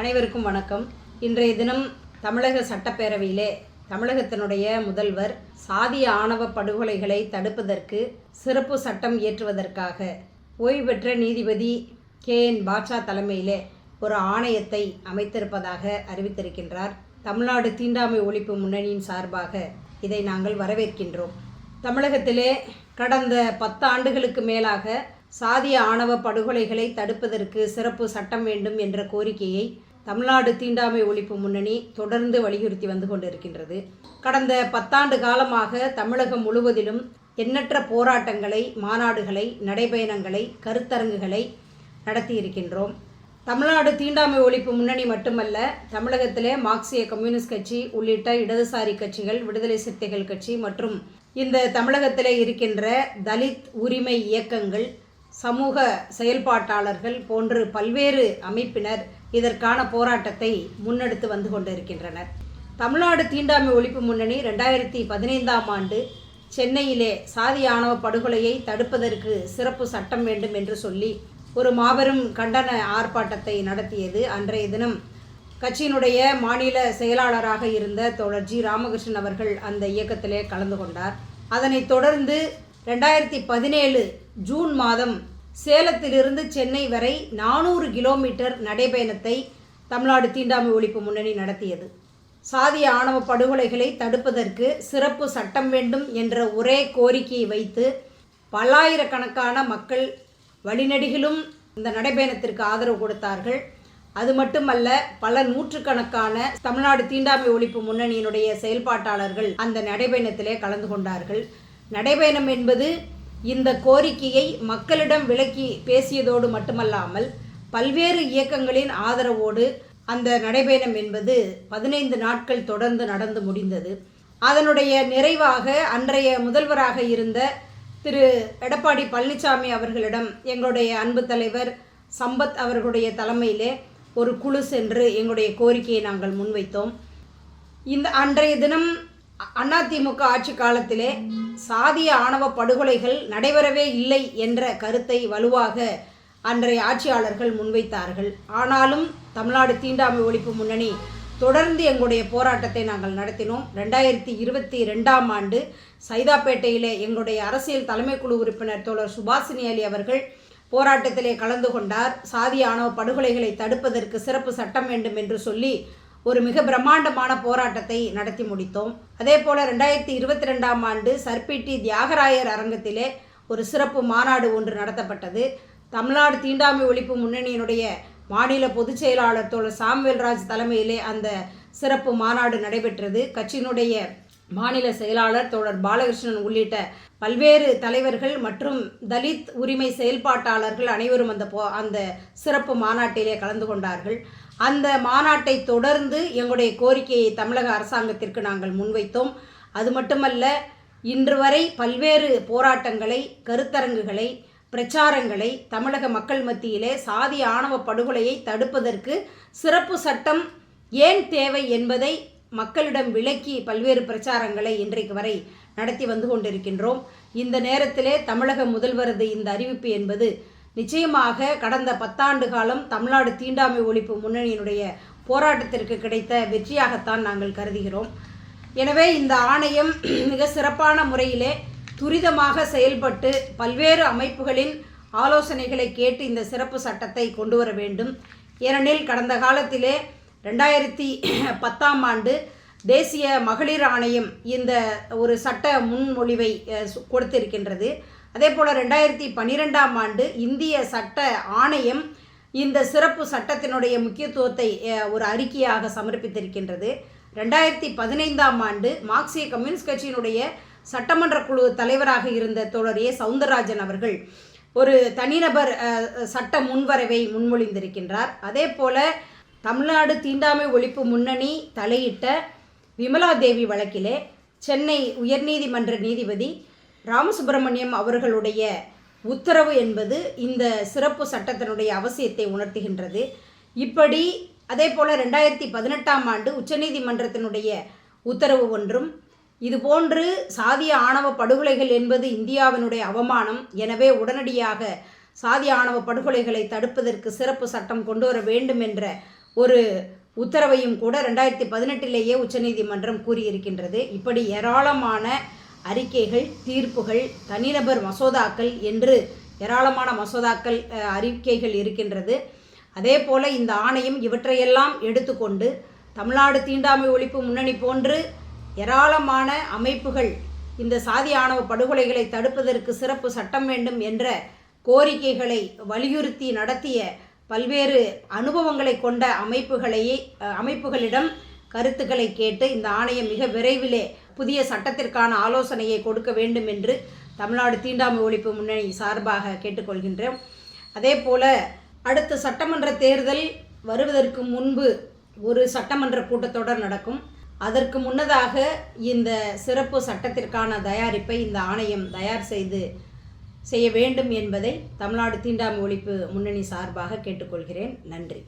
அனைவருக்கும் வணக்கம். இன்றைய தினம் தமிழக சட்டப்பேரவையிலே தமிழகத்தினுடைய முதல்வர் சாதிய ஆணவ படுகொலைகளை தடுப்பதற்கு சிறப்பு சட்டம் இயற்றுவதற்காக ஓய்வு பெற்ற நீதிபதி கே என் பாட்சா தலைமையிலே ஒரு ஆணையத்தை அமைத்திருப்பதாக அறிவித்திருக்கின்றார். தமிழ்நாடு தீண்டாமை ஒழிப்பு முன்னணியின் சார்பாக இதை நாங்கள் வரவேற்கின்றோம். தமிழகத்திலே கடந்த பத்து ஆண்டுகளுக்கு மேலாக சாதிய ஆணவ படுகொலைகளை தடுப்பதற்கு சிறப்பு சட்டம் வேண்டும் என்ற கோரிக்கையை தமிழ்நாடு தீண்டாமை ஒழிப்பு முன்னணி தொடர்ந்து வலியுறுத்தி வந்து கொண்டிருக்கின்றது. கடந்த பத்தாண்டு காலமாக தமிழகம் முழுவதிலும் எண்ணற்ற போராட்டங்களை மாநாடுகளை நடைபயணங்களை கருத்தரங்குகளை நடத்தியிருக்கின்றோம் தமிழ்நாடு தீண்டாமை ஒழிப்பு முன்னணி மட்டுமல்ல தமிழகத்திலே மார்க்சிய கம்யூனிஸ்ட் கட்சி உள்ளிட்ட இடதுசாரி கட்சிகள் விடுதலை சிறுத்தைகள் கட்சி மற்றும் இந்த தமிழகத்திலே இருக்கின்ற தலித் உரிமை இயக்கங்கள் சமூக செயல்பாட்டாளர்கள் போன்று பல்வேறு அமைப்பினர் இதற்கான போராட்டத்தை முன்னெடுத்து வந்து கொண்டிருக்கின்றனர். தமிழ்நாடு தீண்டாமை ஒழிப்பு முன்னணி ரெண்டாயிரத்தி பதினைந்தாம் ஆண்டு சென்னையிலே சாதி ஆணவ படுகொலையை தடுப்பதற்கு சிறப்பு சட்டம் வேண்டும் என்று சொல்லி ஒரு மாபெரும் கண்டன ஆர்ப்பாட்டத்தை நடத்தியது அன்றைய தினம். கட்சியினுடைய மாநில செயலாளராக இருந்த தோழர் ஜி ராமகிருஷ்ணன் அவர்கள் அந்த இயக்கத்திலே கலந்து கொண்டார். அதனைத் தொடர்ந்து ரெண்டாயிரத்தி பதினேழு ஜூன் மாதம் சேலத்திலிருந்து சென்னை வரை நானூறு கிலோமீட்டர் நடைபயணத்தை தமிழ்நாடு தீண்டாமை ஒழிப்பு முன்னணி நடத்தியது. சாதிய ஆணவ படுகொலைகளை தடுப்பதற்கு சிறப்பு சட்டம் வேண்டும் என்ற ஒரே கோரிக்கையை வைத்து பல்லாயிரக்கணக்கான மக்கள் வழிநடிகளும் இந்த நடைபயணத்திற்கு ஆதரவு கொடுத்தார்கள். அது மட்டுமல்ல பல நூற்றுக்கணக்கான தமிழ்நாடு தீண்டாமை ஒழிப்பு முன்னணியினுடைய செயல்பாட்டாளர்கள் அந்த நடைபயணத்திலே கலந்து கொண்டார்கள். நடைபயணம் என்பது இந்த கோரிக்கையை மக்களிடம் விளக்கி பேசியதோடு மட்டுமல்லாமல் பல்வேறு இயக்கங்களின் ஆதரவோடு அந்த நடைபயணம் என்பது பதினைந்து நாட்கள் தொடர்ந்து நடந்து முடிந்தது. அதனுடைய நிறைவாக அன்றைய முதல்வராக இருந்த திரு எடப்பாடி பழனிசாமி அவர்களிடம் எங்களுடைய அன்பு தலைவர் சம்பத் அவர்களுடைய தலைமையிலே ஒரு குழு சென்று எங்களுடைய கோரிக்கையை நாங்கள் முன்வைத்தோம். இந்த அன்றைய தினம் அதிமுக ஆட்சி காலத்திலே சாதிய ஆணவ படுகொலைகள் நடைபெறவே இல்லை என்ற கருத்தை வலுவாக அன்றைய ஆட்சியாளர்கள் முன்வைத்தார்கள். ஆனாலும் தமிழ்நாடு தீண்டாமை ஒழிப்பு முன்னணி தொடர்ந்து எங்களுடைய போராட்டத்தை நாங்கள் நடத்தினோம். ரெண்டாயிரத்தி இருபத்தி ரெண்டாம் ஆண்டு சைதாப்பேட்டையிலே எங்களுடைய அரசியல் தலைமைக்குழு உறுப்பினர் தோழர் சுபாஷினி அலி அவர்கள் போராட்டத்திலே கலந்து கொண்டார். சாதிய ஆணவ படுகொலைகளை தடுப்பதற்கு சிறப்பு சட்டம் வேண்டும் என்று சொல்லி ஒரு மிக பிரம்மாண்டமான போராட்டத்தை நடத்தி முடித்தோம். அதே போல் ரெண்டாயிரத்தி இருபத்தி ரெண்டாம் ஆண்டு சர்பிட்டி தியாகராயர் அரங்கத்திலே ஒரு சிறப்பு மாநாடு ஒன்று நடத்தப்பட்டது. தமிழ்நாடு தீண்டாமை ஒழிப்பு முன்னணியினுடைய மாநில பொதுச் செயலாளர் தோழர் சாம்வேல்ராஜ் தலைமையிலே அந்த சிறப்பு மாநாடு நடைபெற்றது. கட்சியினுடைய மாநில செயலாளர் தோழர் பாலகிருஷ்ணன் உள்ளிட்ட பல்வேறு தலைவர்கள் மற்றும் தலித் உரிமை செயல்பாட்டாளர்கள் அனைவரும் அந்த போ அந்த சிறப்பு மாநாட்டிலே கலந்து கொண்டார்கள். அந்த மாநாட்டை தொடர்ந்து எங்களுடைய கோரிக்கையை தமிழக அரசாங்கத்திற்கு நாங்கள் முன்வைத்தோம். அது மட்டுமல்ல இன்று வரை பல்வேறு போராட்டங்களை கருத்தரங்குகளை பிரச்சாரங்களை தமிழக மக்கள் மத்தியிலே சாதி ஆணவ படுகொலையை தடுப்பதற்கு சிறப்பு சட்டம் ஏன் தேவை என்பதை மக்களிடம் விளக்கி பல்வேறு பிரச்சாரங்களை இன்றைக்கு வரை நடத்தி வந்து கொண்டிருக்கின்றோம். இந்த நேரத்திலே தமிழக முதல்வரது இந்த அறிவிப்பு என்பது நிச்சயமாக கடந்த பத்தாண்டு காலம் தமிழ்நாடு தீண்டாமை ஒழிப்பு முன்னணியினுடைய போராட்டத்திற்கு கிடைத்த வெற்றியாகத்தான் நாங்கள் கருதுகிறோம். எனவே இந்த ஆணையம் மிக சிறப்பான முறையிலே துரிதமாக செயல்பட்டு பல்வேறு அமைப்புகளின் ஆலோசனைகளை கேட்டு இந்த சிறப்பு சட்டத்தை கொண்டு வர வேண்டும். ஏனெனில் கடந்த காலத்திலே ரெண்டாயிரத்தி பத்தாம் ஆண்டு தேசிய மகளிர் ஆணையம் இந்த ஒரு சட்ட முன்மொழிவை கொடுத்திருக்கின்றது. அதே போல் ரெண்டாயிரத்தி பன்னிரெண்டாம் ஆண்டு இந்திய சட்ட ஆணையம் இந்த சிறப்பு சட்டத்தினுடைய முக்கியத்துவத்தை ஒரு அறிக்கையாக சமர்ப்பித்திருக்கின்றது. ரெண்டாயிரத்தி பதினைந்தாம் ஆண்டு மார்க்சிய கம்யூனிஸ்ட் கட்சியினுடைய சட்டமன்ற குழு தலைவராக இருந்த தோழர் ஏ. சவுந்தரராஜன் அவர்கள் ஒரு தனிநபர் சட்ட முன்வரவை முன்மொழிந்திருக்கின்றார். அதே போல தமிழ்நாடு தீண்டாமை ஒழிப்பு முன்னணி தலையிட்ட விமலா தேவி வழக்கிலே சென்னை உயர்நீதிமன்ற நீதிபதி ராமசுப்பிரமணியம் அவர்களுடைய உத்தரவு என்பது இந்த சிறப்பு சட்டத்தினுடைய அவசியத்தை உணர்த்துகின்றது. இப்படி அதே போல் ரெண்டாயிரத்தி பதினெட்டாம் ஆண்டு உச்சநீதிமன்றத்தினுடைய உத்தரவு ஒன்றும் இதுபோன்று சாதிய ஆணவ படுகொலைகள் என்பது இந்தியாவினுடைய அவமானம் எனவே உடனடியாக சாதி ஆணவ படுகொலைகளை தடுப்பதற்கு சிறப்பு சட்டம் கொண்டு வர வேண்டும் என்ற ஒரு உத்தரவையும் கூட ரெண்டாயிரத்தி பதினெட்டிலேயே உச்சநீதிமன்றம் கூறியிருக்கின்றது. இப்படி ஏராளமான அறிக்கைகள் தீர்ப்புகள் தனிநபர் மசோதாக்கள் என்று ஏராளமான மசோதாக்கள் அறிக்கைகள் இருக்கின்றது. அதே போல இந்த ஆணையம் இவற்றையெல்லாம் எடுத்துக்கொண்டு தமிழ்நாடு தீண்டாமை ஒழிப்பு முன்னணி போன்று ஏராளமான அமைப்புகள் இந்த சாதி ஆணவ படுகொலைகளை தடுப்பதற்கு சிறப்பு சட்டம் வேண்டும் என்ற கோரிக்கைகளை வலியுறுத்தி நடத்திய பல்வேறு அனுபவங்களை கொண்ட அமைப்புகளையே அமைப்புகளிடம் கருத்துக்களை கேட்டு இந்த ஆணையம் மிக விரைவிலே புதிய சட்டத்திற்கான ஆலோசனையை கொடுக்க வேண்டும் என்று தமிழ்நாடு தீண்டாமை ஒழிப்பு முன்னணி சார்பாக கேட்டுக்கொள்கின்றோம். அதே போல அடுத்த சட்டமன்ற தேர்தல் வருவதற்கு முன்பு ஒரு சட்டமன்ற கூட்டத்தொடர் நடக்கும். அதற்கு முன்னதாக இந்த சிறப்பு சட்டத்திற்கான தயாரிப்பை இந்த ஆணையம் தயார் செய்து செய்ய வேண்டும் என்பதை தமிழ்நாடு தீண்டாமை ஒழிப்பு முன்னணி சார்பாக கேட்டுக்கொள்கிறேன். நன்றி.